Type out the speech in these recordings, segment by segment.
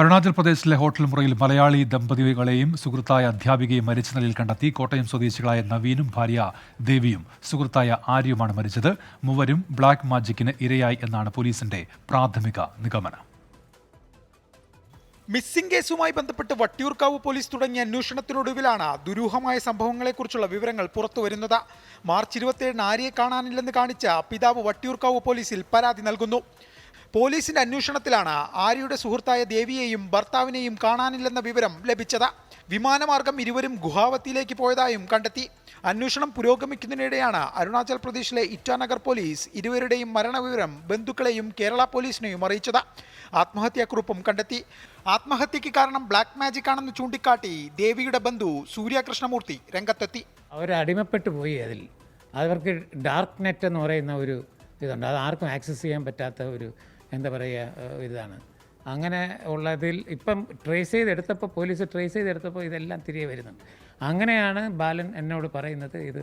അരുണാചൽ പ്രദേശിലെ ഹോട്ടൽ മുറിയിൽ മലയാളി ദമ്പതികളെയും സുഹൃത്തായ അധ്യാപികയും മരിച്ച നിലയിൽ കണ്ടെത്തി കോട്ടയം സ്വദേശികളായ നവീനും ഭാര്യ ദേവിയും സുഹൃത്തായ ആര്യയുമാണ് മരിച്ചത്. മൂവരും ബ്ലാക്ക് മാജിക്കിന് ഇരയായി എന്നാണ് പോലീസിന്റെ പ്രാഥമിക നിഗമനം. മിസ്സിംഗ് കേസുമായി ബന്ധപ്പെട്ട് വട്ടിയൂർക്കാവ് പോലീസ് തുടങ്ങിയ അന്വേഷണത്തിനൊടുവിലാണ് ദുരൂഹമായ സംഭവങ്ങളെക്കുറിച്ചുള്ള വിവരങ്ങൾ പുറത്തുവരുന്നത് മാർച്ച് ഇരുപത്തിയേഴിന് ആര്യയെ കാണാനില്ലെന്ന് കാണിച്ച പിതാവ് വട്ടിയൂർക്കാവ് പോലീസിൽ പരാതി നൽകുന്നു. പോലീസിന്റെ അന്വേഷണത്തിലാണ് ആര്യയുടെ സുഹൃത്തായ ദേവിയെയും ഭർത്താവിനെയും കാണാനില്ലെന്ന വിവരം ലഭിച്ചത്. വിമാനമാർഗം ഇരുവരും ഗുഹാവത്തിയിലേക്ക് പോയതായും കണ്ടെത്തി. അന്വേഷണം പുരോഗമിക്കുന്നതിനിടെയാണ് അരുണാചൽ പ്രദേശിലെ ഇറ്റാനഗർ പോലീസ് ഇരുവരുടെയും മരണവിവരം ബന്ധുക്കളെയും കേരള പോലീസിനെയും അറിയിച്ചത്. ആത്മഹത്യാക്കുറിപ്പും കണ്ടെത്തി. ആത്മഹത്യക്ക് കാരണം ബ്ലാക്ക് മാജിക് ആണെന്ന് ചൂണ്ടിക്കാട്ടി ദേവിയുടെ ബന്ധു സൂര്യകൃഷ്ണമൂർത്തി രംഗത്തെത്തി. അവർ അടിമപ്പെട്ടു പോയി അതിൽ. അവർക്ക് ഡാർക്ക് നെറ്റ് എന്ന് പറയുന്ന ഒരു ഇതുണ്ട്. അത് ആർക്കും ആക്സസ് ചെയ്യാൻ പറ്റാത്ത ഒരു എന്താ പറയുക ഇതാണ്. അങ്ങനെ ഉള്ളതിൽ ഇപ്പം ട്രേസ് ചെയ്തെടുത്തപ്പോൾ പോലീസ് ട്രേസ് ചെയ്തെടുത്തപ്പോൾ ഇതെല്ലാം തിരികെ വരുന്നുണ്ട്. അങ്ങനെയാണ് ബാലൻ എന്നോട് പറയുന്നത് ഇത്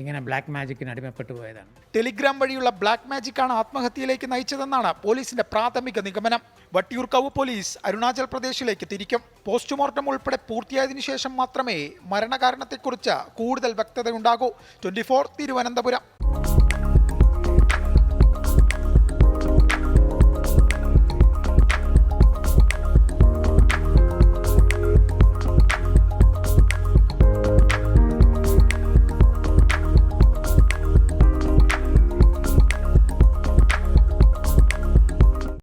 ഇങ്ങനെ ബ്ലാക്ക് മാജിക്കിന് അടിമപ്പെട്ടു പോയതാണ്. ടെലിഗ്രാം വഴിയുള്ള ബ്ലാക്ക് മാജിക്കാണ് ആത്മഹത്യയിലേക്ക് നയിച്ചതെന്നാണ് പോലീസിന്റെ പ്രാഥമിക നിഗമനം. വട്ടിയൂർക്കാവ് പോലീസ് അരുണാചൽ പ്രദേശിലേക്ക് തിരിക്കും. പോസ്റ്റ്മോർട്ടം ഉൾപ്പെടെ പൂർത്തിയായതിനു ശേഷം മാത്രമേ മരണകാരണത്തെക്കുറിച്ച് കൂടുതൽ വ്യക്തതയുണ്ടാകൂ. ട്വന്റി തിരുവനന്തപുരം.